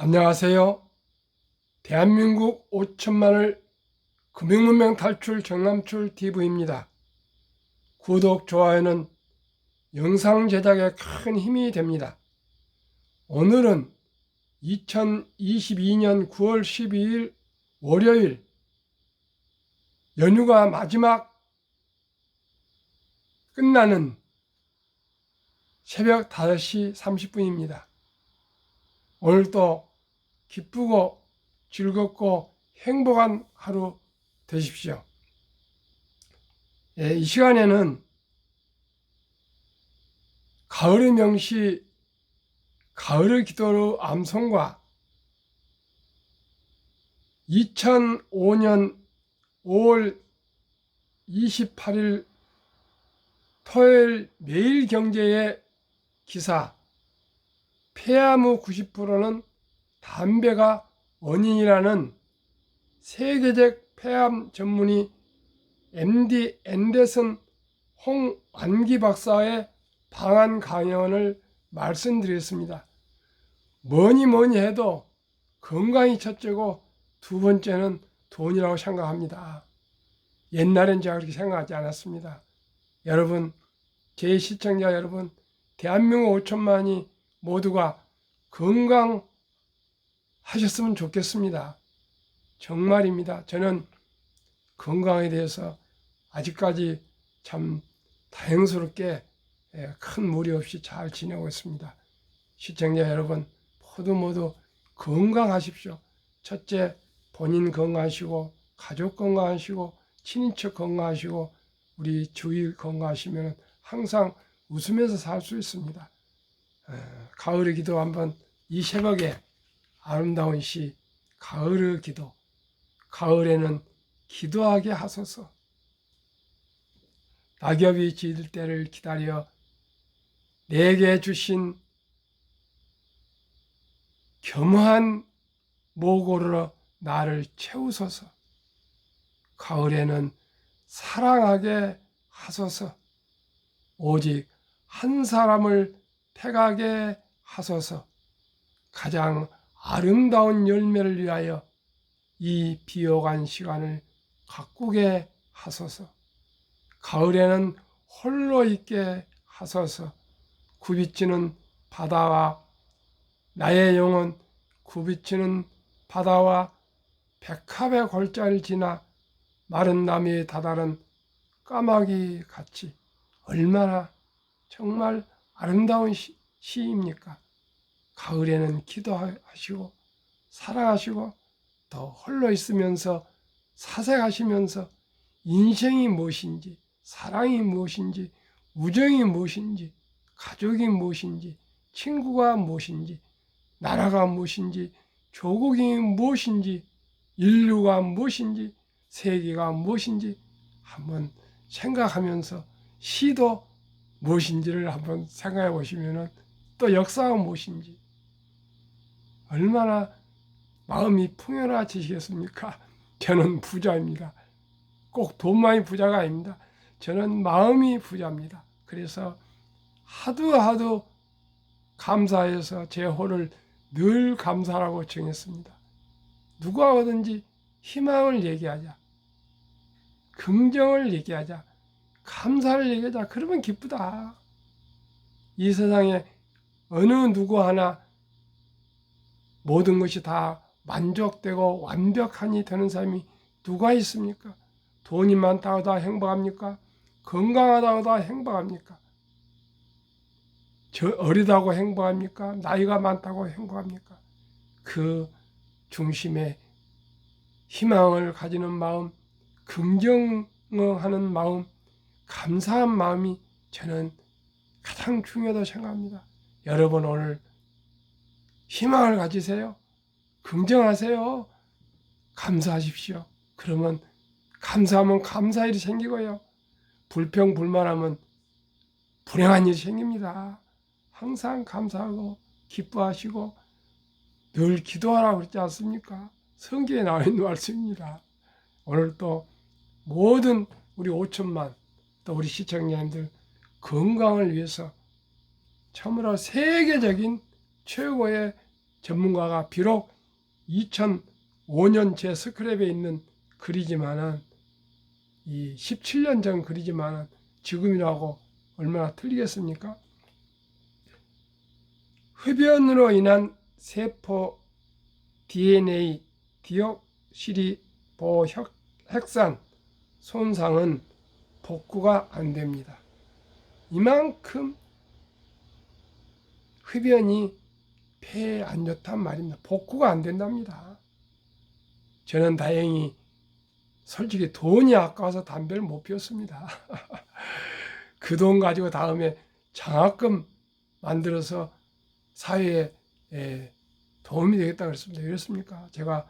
안녕하세요. 대한민국 5천만을 금융문명 탈출 정남출 TV입니다. 구독, 좋아요는 영상 제작에 큰 힘이 됩니다. 오늘은 2022년 9월 12일 월요일 연휴가 마지막 끝나는 새벽 5시 30분입니다. 오늘도 기쁘고 즐겁고 행복한 하루 되십시오. 예, 이 시간에는 가을의 명시 가을의 기도로 암송과 2005년 5월 28일 토요일 매일경제의 기사 폐암의 90%는 담배가 원인이라는 세계적 폐암 전문의 MD 앤더슨 홍완기 박사의 방한 강연을 말씀드렸습니다. 뭐니 뭐니 해도 건강이 첫째고 두 번째는 돈이라고 생각합니다. 옛날엔 제가 그렇게 생각하지 않았습니다. 여러분, 제 시청자 여러분, 대한민국 5천만이 모두가 건강 하셨으면 좋겠습니다. 정말입니다. 저는 건강에 대해서 아직까지 참 다행스럽게 예, 큰 무리 없이 잘 지내고 있습니다. 시청자 여러분 모두 모두 건강하십시오. 첫째 본인 건강하시고 가족 건강하시고 친인척 건강하시고 우리 주위 건강하시면 항상 웃으면서 살 수 있습니다. 어, 가을의 기도 한번 이 새벽에 아름다운 시 가을의 기도. 가을에는 기도하게 하소서. 낙엽이 질 때를 기다려 내게 주신 겸허한 모고로 나를 채우소서. 가을에는 사랑하게 하소서. 오직 한 사람을 택하게 하소서. 가장 아름다운 열매를 위하여 이 비옥한 시간을 가꾸게 하소서 가을에는 홀로 있게 하소서 굽이치는 바다와 나의 영혼 굽이치는 바다와 백합의 골짜기를 지나 마른 나무에 다다른 까마귀 같이 얼마나 정말 아름다운 시, 시입니까? 가을에는 기도하시고 사랑하시고 더 홀로 있으면서 사색하시면서 인생이 무엇인지 사랑이 무엇인지 우정이 무엇인지 가족이 무엇인지 친구가 무엇인지 나라가 무엇인지 조국이 무엇인지 인류가 무엇인지 세계가 무엇인지 한번 생각하면서 시도 무엇인지를 한번 생각해 보시면은 또 역사가 무엇인지 얼마나 마음이 풍요로워지시겠습니까? 저는 부자입니다. 꼭 돈만이 부자가 아닙니다. 저는 마음이 부자입니다. 그래서 하도 하도 감사해서 제 호를 늘 감사라고 정했습니다. 누가 오든지 희망을 얘기하자. 긍정을 얘기하자. 감사를 얘기하자. 그러면 기쁘다. 이 세상에 어느 누구 하나 모든 것이 다 만족되고 완벽하니 되는 사람이 누가 있습니까? 돈이 많다고 다 행복합니까? 건강하다고 다 행복합니까? 저 어리다고 행복합니까? 나이가 많다고 행복합니까? 그 중심에 희망을 가지는 마음, 긍정하는 마음, 감사한 마음이 저는 가장 중요하다고 생각합니다. 여러분 오늘 희망을 가지세요. 긍정하세요. 감사하십시오. 그러면 감사하면 감사 일이 생기고요. 불평 불만하면 불행한 일이 생깁니다. 항상 감사하고 기뻐하시고 늘 기도하라고 그랬지 않습니까? 성경에 나와 있는 말씀입니다. 오늘 또 모든 우리 5천만 또 우리 시청자님들 건강을 위해서 참으로 세계적인 최고의 전문가가 비록 2005년 제 스크랩에 있는 글이지만은 이 17년 전 글이지만은 지금이라고 얼마나 틀리겠습니까? 흡연으로 인한 세포 DNA 디옥시리보 핵산 손상은 복구가 안 됩니다. 이만큼 흡연이 폐에 안 좋단 말입니다. 복구가 안 된답니다. 저는 다행히 솔직히 돈이 아까워서 담배를 못 피웠습니다. 그 돈 가지고 다음에 장학금 만들어서 사회에 에, 도움이 되겠다 그랬습니다. 그렇습니까? 제가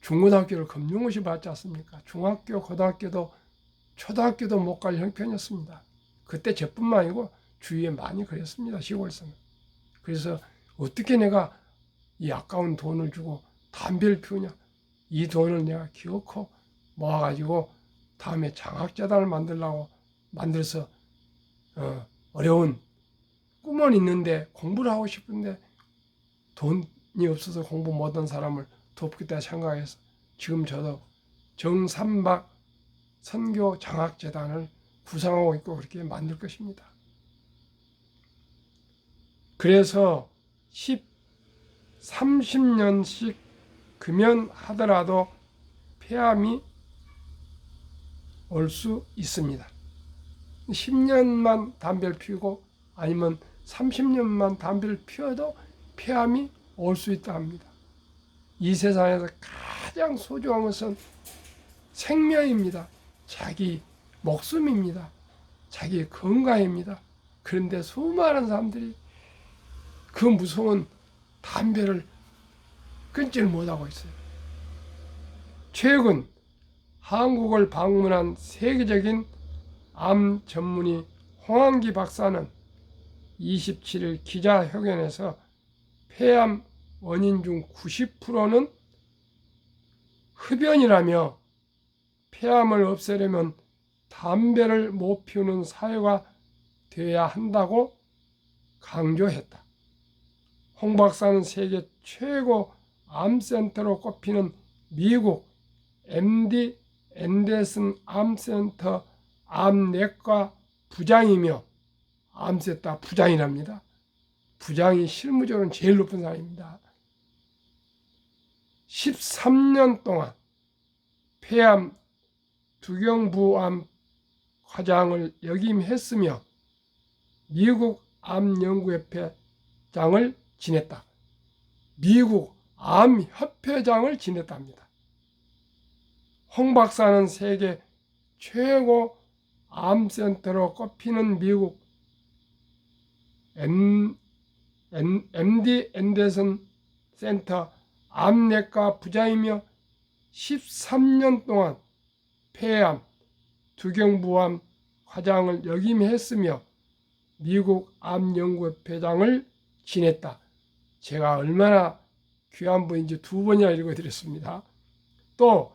중고등학교를 금융고시 받지 않습니까? 중학교, 고등학교도 초등학교도 못 갈 형편이었습니다. 그때 저뿐만 아니고 주위에 많이 그랬습니다. 시골에서는. 그래서 어떻게 내가 이 아까운 돈을 주고 담배를 피우냐? 이 돈을 내가 기어코 모아가지고 다음에 장학재단을 만들려고 만들어서 어, 어려운 꿈은 있는데 공부를 하고 싶은데 돈이 없어서 공부 못한 사람을 돕겠다 생각해서 지금 저도 정삼박 선교 장학재단을 구상하고 있고 그렇게 만들 것입니다. 그래서 10, 30년씩 금연하더라도 폐암이 올 수 있습니다. 10년만 담배를 피우고 아니면 30년만 담배를 피워도 폐암이 올 수 있다 합니다. 이 세상에서 가장 소중한 것은 생명입니다. 자기 목숨입니다. 자기 건강입니다. 그런데 수많은 사람들이 그 무서운 담배를 끊지를 못하고 있어요. 최근 한국을 방문한 세계적인 암 전문의 홍한기 박사는 27일 기자회견에서 폐암 원인 중 90%는 흡연이라며 폐암을 없애려면 담배를 못 피우는 사회가 되어야 한다고 강조했다. 홍 박사는 세계 최고 암센터로 꼽히는 미국 MD 앤데슨 암센터 암내과 부장이며 암센터 부장이랍니다. 부장이 실무적으로는 제일 높은 사람입니다. 13년 동안 폐암 두경부암 과장을 역임했으며 미국 암연구협회장을 지냈다. 미국 암협회장을 지냈답니다. 홍 박사는 세계 최고 암센터로 꼽히는 미국 MD 앤데슨 센터 암내과 부장이며 13년 동안 폐암, 두경부암 과장을 역임했으며 미국 암연구회장을 지냈다. 제가 얼마나 귀한 분인지 두 번이나 읽어드렸습니다. 또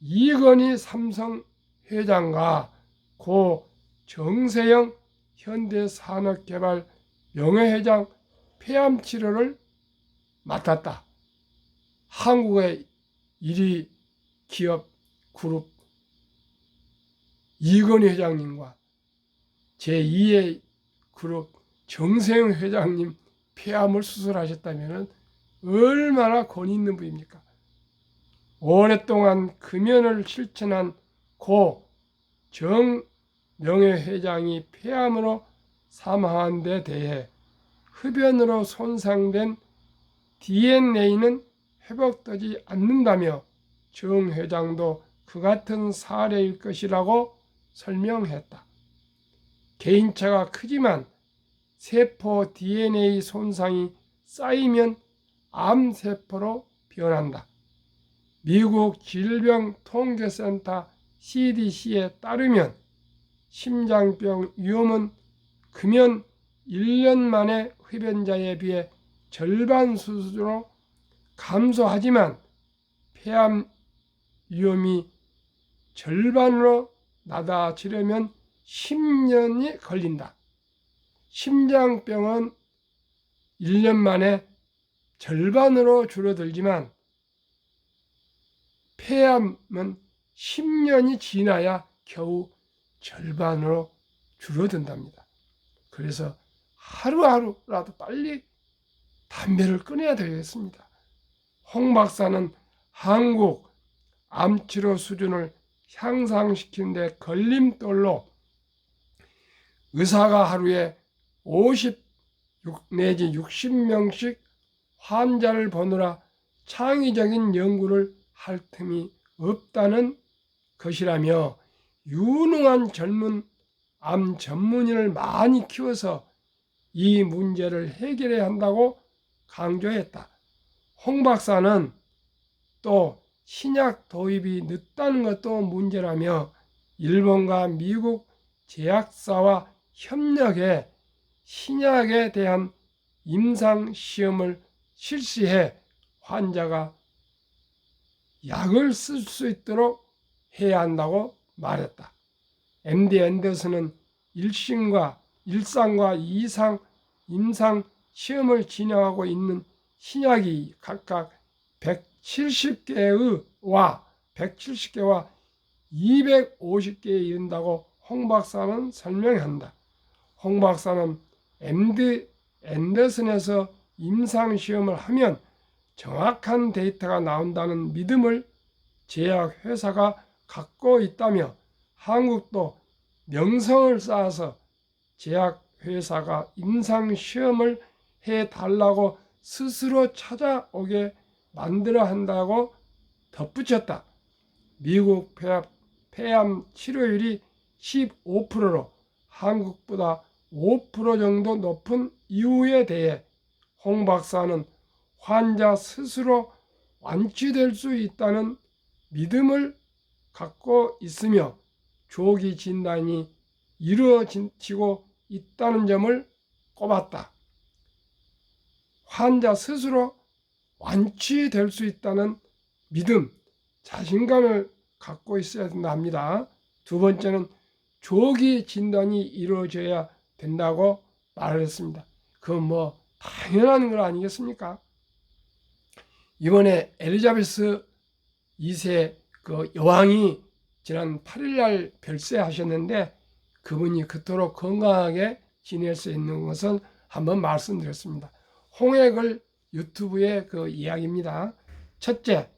이건희 삼성 회장과 고 정세영 현대산업개발 명예회장 폐암 치료를 맡았다. 한국의 1위 기업 그룹 이건희 회장님과 제2의 그룹 정세영 회장님 폐암을 수술하셨다면 얼마나 권위 있는 분입니까? 오랫동안 금연을 실천한 고 정명예회장이 폐암으로 사망한 데 대해 흡연으로 손상된 DNA는 회복되지 않는다며 정 회장도 그 같은 사례일 것이라고 설명했다. 개인차가 크지만 세포 DNA 손상이 쌓이면 암세포로 변한다. 미국 질병통계센터 CDC에 따르면 심장병 위험은 금연 1년 만에 흡연자에 비해 절반 수준으로 감소하지만 폐암 위험이 절반으로 낮아지려면 10년이 걸린다. 심장병은 1년 만에 절반으로 줄어들지만 폐암은 10년이 지나야 겨우 절반으로 줄어든답니다. 그래서 하루하루라도 빨리 담배를 끊어야 되겠습니다. 홍 박사는 한국 암치료 수준을 향상시키는 데 걸림돌로 의사가 하루에 50 내지 60명씩 환자를 보느라 창의적인 연구를 할 틈이 없다는 것이라며 유능한 젊은 암 전문의를 많이 키워서 이 문제를 해결해야 한다고 강조했다. 홍 박사는 또 신약 도입이 늦다는 것도 문제라며 일본과 미국 제약사와 협력해 신약에 대한 임상 시험을 실시해 환자가 약을 쓸 수 있도록 해야 한다고 말했다. MD 앤더슨은 일심과 일상과 이상 임상 시험을 진행하고 있는 신약이 각각 170개와 170개와 250개에 이른다고 홍 박사는 설명한다. 홍 박사는 MD 앤더슨에서 임상 시험을 하면 정확한 데이터가 나온다는 믿음을 제약 회사가 갖고 있다며 한국도 명성을 쌓아서 제약 회사가 임상 시험을 해 달라고 스스로 찾아오게 만들어 한다고 덧붙였다. 미국 폐암, 치료율이 15%로 한국보다 5% 정도 높은 이유에 대해 홍 박사는 환자 스스로 완치될 수 있다는 믿음을 갖고 있으며 조기 진단이 이루어지고 있다는 점을 꼽았다. 환자 스스로 완치될 수 있다는 믿음, 자신감을 갖고 있어야 된다 합니다. 두 번째는 조기 진단이 이루어져야 된다고 말을 했습니다. 그건 뭐 당연한 것 아니겠습니까? 이번에 엘리자베스 2세 그 여왕이 지난 8일날 별세하셨는데 그분이 그토록 건강하게 지낼 수 있는 것은 한번 말씀드렸습니다. 홍액을 유튜브의 그 이야기입니다. 첫째,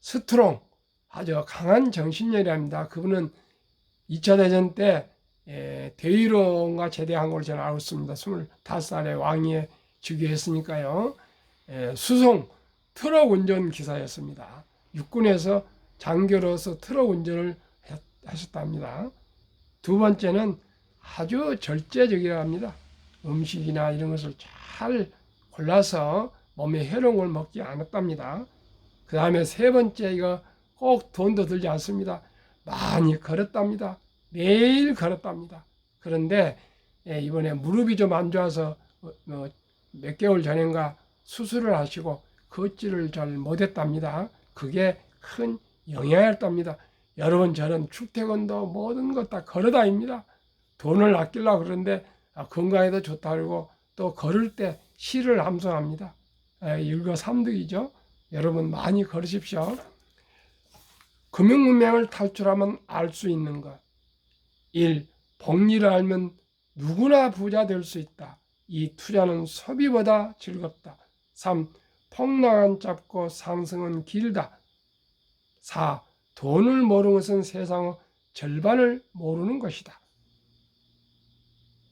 스트롱 아주 강한 정신력이랍니다. 그분은 2차 대전 때 예, 대위론과 제대한 걸 저는 알고 있습니다. 25살에 왕위에 즉위했으니까요. 예, 수송 트럭 운전 기사였습니다. 육군에서 장교로서 트럭 운전을 하셨답니다. 두 번째는 아주 절제적이랍니다. 음식이나 이런 것을 잘 골라서 몸에 해로운 걸 먹지 않았답니다. 그 다음에 세 번째 이거 꼭 돈도 들지 않습니다. 많이 걸었답니다. 매일 걸었답니다. 그런데 예, 이번에 무릎이 좀 안 좋아서 어, 어, 몇 개월 전인가 수술을 하시고 걷지를 잘 못했답니다. 그게 큰 영향이었답니다. 여러분 저는 출퇴근도 모든 것 다 걸어다닙니다. 돈을 아끼려고 그러는데 아, 건강에도 좋다 그러고 또 걸을 때 시를 함성합니다. 일거 삼득이죠. 여러분 많이 걸으십시오. 금융문명을 탈출하면 알 수 있는 것. 1. 복리를 알면 누구나 부자 될 수 있다. 2. 투자는 소비보다 즐겁다. 3. 폭락은 짧고 상승은 길다. 4. 돈을 모르는 것은 세상의 절반을 모르는 것이다.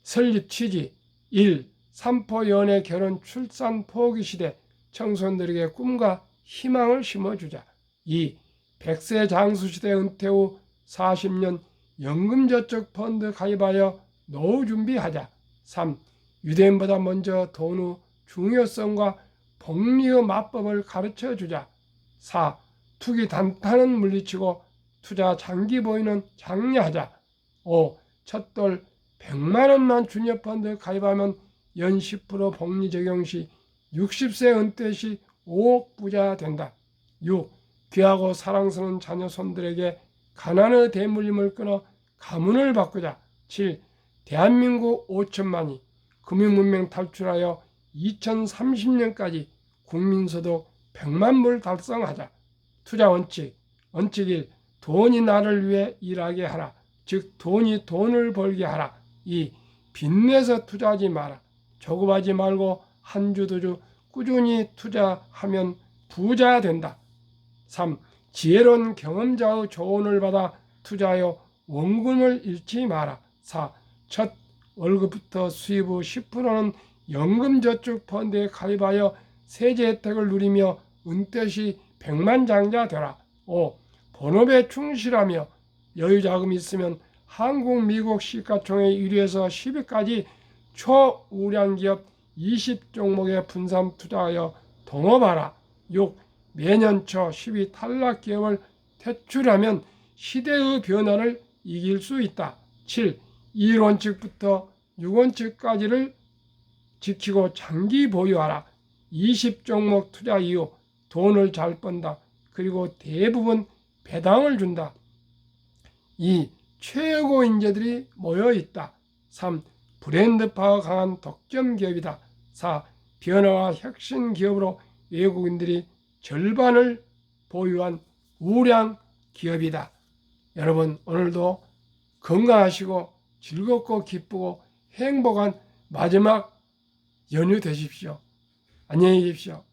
설립 취지 1. 삼포 연애 결혼 출산 포기 시대 청소년들에게 꿈과 희망을 심어주자. 2. 100세 장수 시대 은퇴 후 40년 연금저축 펀드 가입하여 노후 준비하자. 3. 유대인보다 먼저 돈의 중요성과 복리의 마법을 가르쳐 주자. 4. 투기 단타는 물리치고 투자 장기 보이는 장려하자. 5. 첫돌 100만 원만 주녀 펀드 가입하면 연 10% 복리 적용 시 60세 은퇴 시 5억 부자 된다. 6. 귀하고 사랑스러운 자녀 손들에게 가난의 대물림을 끊어 가문을 바꾸자. 7. 대한민국 5천만이 금융문명 탈출하여 2030년까지 국민소득 100만 불 달성하자. 투자 원칙. 원칙 1. 돈이 나를 위해 일하게 하라. 즉 돈이 돈을 벌게 하라. 2. 빚내서 투자하지 마라. 조급하지 말고 한 주 두 주 꾸준히 투자하면 부자 된다. 3. 지혜로운 경험자의 조언을 받아 투자하여 원금을 잃지 마라. 4. 첫 월급부터 수입 후 10%는 연금저축 펀드에 가입하여 세제 혜택을 누리며 은퇴 시 백만장자 되라. 5. 본업에 충실하며 여유 자금이 있으면 한국, 미국 시가총액 1위에서 10위까지 초우량 기업 20종목에 분산 투자하여 동업하라. 6. 매년 초 10위 탈락 기업을 퇴출하면 시대의 변화를 이길 수 있다. 7. 1원칙부터 6원칙까지를 지키고 장기 보유하라. 20종목 투자 이후 돈을 잘 번다. 그리고 대부분 배당을 준다. 2. 최고 인재들이 모여 있다. 3. 브랜드파가 강한 독점 기업이다. 4. 변화와 혁신 기업으로 외국인들이 절반을 보유한 우량 기업이다. 여러분 오늘도 건강하시고 즐겁고 기쁘고 행복한 마지막 연휴 되십시오. 안녕히 계십시오.